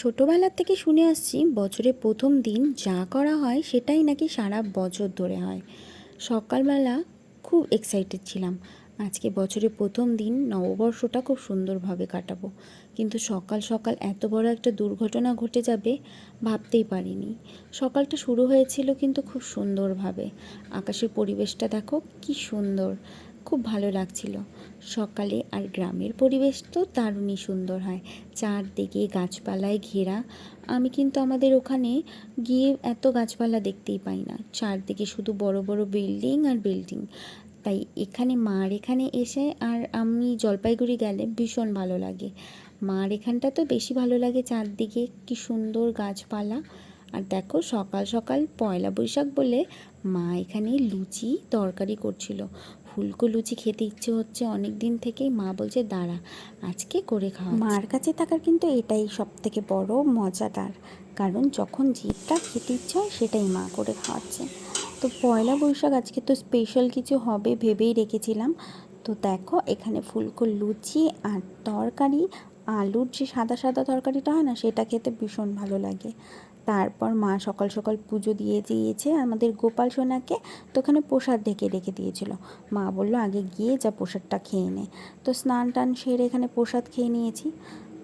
ছোটোবেলার থেকে শুনে আসছি বছরের প্রথম দিন যা করা হয় সেটাই নাকি সারা বছর ধরে হয়। সকালবেলা খুব এক্সাইটেড ছিলাম। আজকে বছরের প্রথম দিন, নববর্ষটা খুব সুন্দরভাবে কাটাবো। কিন্তু সকাল সকাল এত বড় একটা দুর্ঘটনা ঘটে যাবে ভাবতেই পারিনি। সকালটা শুরু হয়েছিল কিন্তু খুব সুন্দরভাবে। আকাশের পরিবেশটা দেখো কি সুন্দর। খুব ভালো লাগছিল। সকালে আর গ্রামের পরিবেশ তো দারুণই সুন্দর হয়। চারদিকে গাছপালায় ঘেরা। আমি কিন্তু আমাদের ওখানে গিয়ে এত গাছপালা দেখতেই পাই না। চারদিকে শুধু বড় বড় বিল্ডিং আর বিল্ডিং। তাই এখানে মার এখানে এসে আর আমি জলপাইগুড়ি গেলে ভীষণ ভালো লাগে। মার এখানটা তো বেশি ভালো লাগে চারদিকে। কি সুন্দর গাছপালা। আর দেখো সকাল সকাল পয়লা বৈশাখ বলে মা এখানে লুচি তরকারি করছিল। ফুলকো লুচি খেতে ইচ্ছে হচ্ছে অনেক দিন থেকেই। মা বলছে, দাঁড়া, আজকে করে খাওয়া মার কাছে থাকার কিন্তু এটাই সব থেকে বড় মজাদার। কারণ যখন যেটা খেতে ইচ্ছে হয় সেটাই মা করে খাওয়াচ্ছে। তো পয়লা বৈশাখ আজকে তো স্পেশাল কিছু হবে ভেবেই রেখেছিলাম। তো দেখো এখানে ফুলকো লুচি আর তরকারি আলুর যে সাদা সাদা তরকারিটা হয় না, সেটা খেতে ভীষণ ভালো লাগে। তারপর মা সকাল সকাল পুজো দিয়ে দিয়েছে আমাদের গোপাল সোনাকে, তো ওখানে প্রসাদ ঢেকে রেখে দিয়েছিল। মা বলল, আগে গিয়ে যা প্রসাদটা খেয়ে নে। তো স্নান টান সেরে এখানে প্রসাদ খেয়ে নিয়েছি।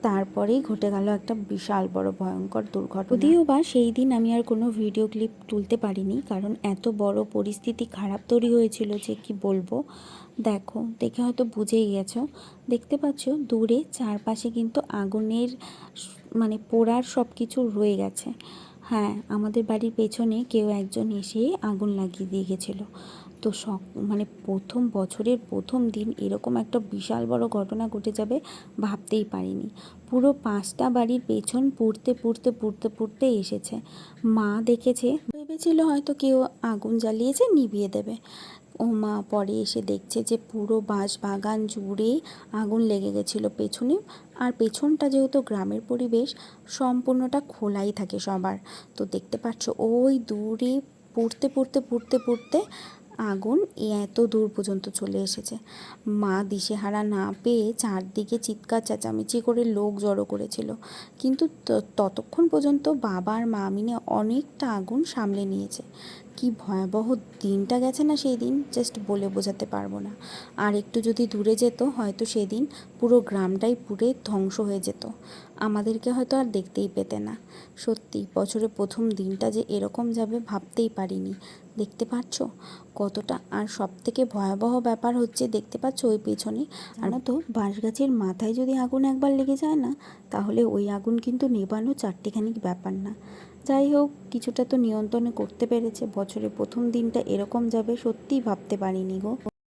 তারপরেই ঘটে গেল একটা বিশাল বড় ভয়ঙ্কর দুর্ঘটনা। যদিও বা সেই দিন আমি আর কোনো ভিডিও ক্লিপ তুলতে পারিনি, কারণ এত বড় পরিস্থিতি খারাপ তৈরি হয়েছিল যে কি বলব? দেখো, দেখে হয়তো বুঝেই গেছো। দেখতে পাচ্ছ, দূরে চারপাশে কিন্তু আগুনের মানে পোড়ার সব কিছু রয়ে গেছে। হ্যাঁ আমাদের বাড়ির পেছনে কেউ একজন এসে আগুন লাগিয়ে দিয়ে গেছিল। তো সক মানে প্রথম বছরের প্রথম দিন এরকম একটা বিশাল বড় ঘটনা ঘটে যাবে ভাবতেই পারিনি। পুরো পাঁচটা বাড়ির পেছন পুড়তে পুড়তে পুড়তে পুড়তে এসেছে। মা দেখেছে, ভেবেছিল হয়তো কেউ আগুন জ্বালিয়েছে, নিভিয়ে দেবে। ও মা পরে এসে দেখছে যে পুরো বাঁশ বাগান জুড়ে আগুন লেগে গেছিল পেছনে। আর পেছনটা যেহেতু গ্রামের পরিবেশ, সম্পূর্ণটা খোলাই থাকে সবার। তো দেখতে পাচ্ছ, ওই দূরে পুড়তে পুড়তে পুড়তে পুড়তে আগুন এত দূর পর্যন্ত চলে এসেছে। মা দিশেহারা না পেয়ে চারদিকে চিৎকার, চেঁচামেচি করে লোক জড়ো করেছিল। কিন্তু ততক্ষণ পর্যন্ত বাবার মা মিনে অনেকটা আগুন সামলে নিয়েছে। কি ভয়াবহ দিনটা গেছে না সেই দিন জাস্ট বলে বোঝাতে পারব না। আর একটু যদি দূরে যেত, হয়তো সেদিন পুরো গ্রামটাই পুড়ে ধ্বংস হয়ে যেত। আমাদেরকে হয়তো আর দেখতেই পেতে না। সত্যি বছরে প্রথম দিনটা যে এরকম যাবে ভাবতেই পারিনি। দেখতে পাচ্ছ? কতটা? আর সব থেকে ভয়াবহ ব্যাপার হচ্ছে, দেখতে পাচ্ছ ওই পেছনে? আর তো বাঁশ গাছের মাথায় যদি আগুন একবার লেগে যায় না, তাহলে ওই আগুন কিন্তু নেবানো চারটেখানিক ব্যাপার না। যাই হোক, কিছুটা তো নিয়ন্ত্রণে করতে পেরেছে। বছরের প্রথম দিনটা এরকম যাবে, সত্যিই ভাবতে পারিনি গো।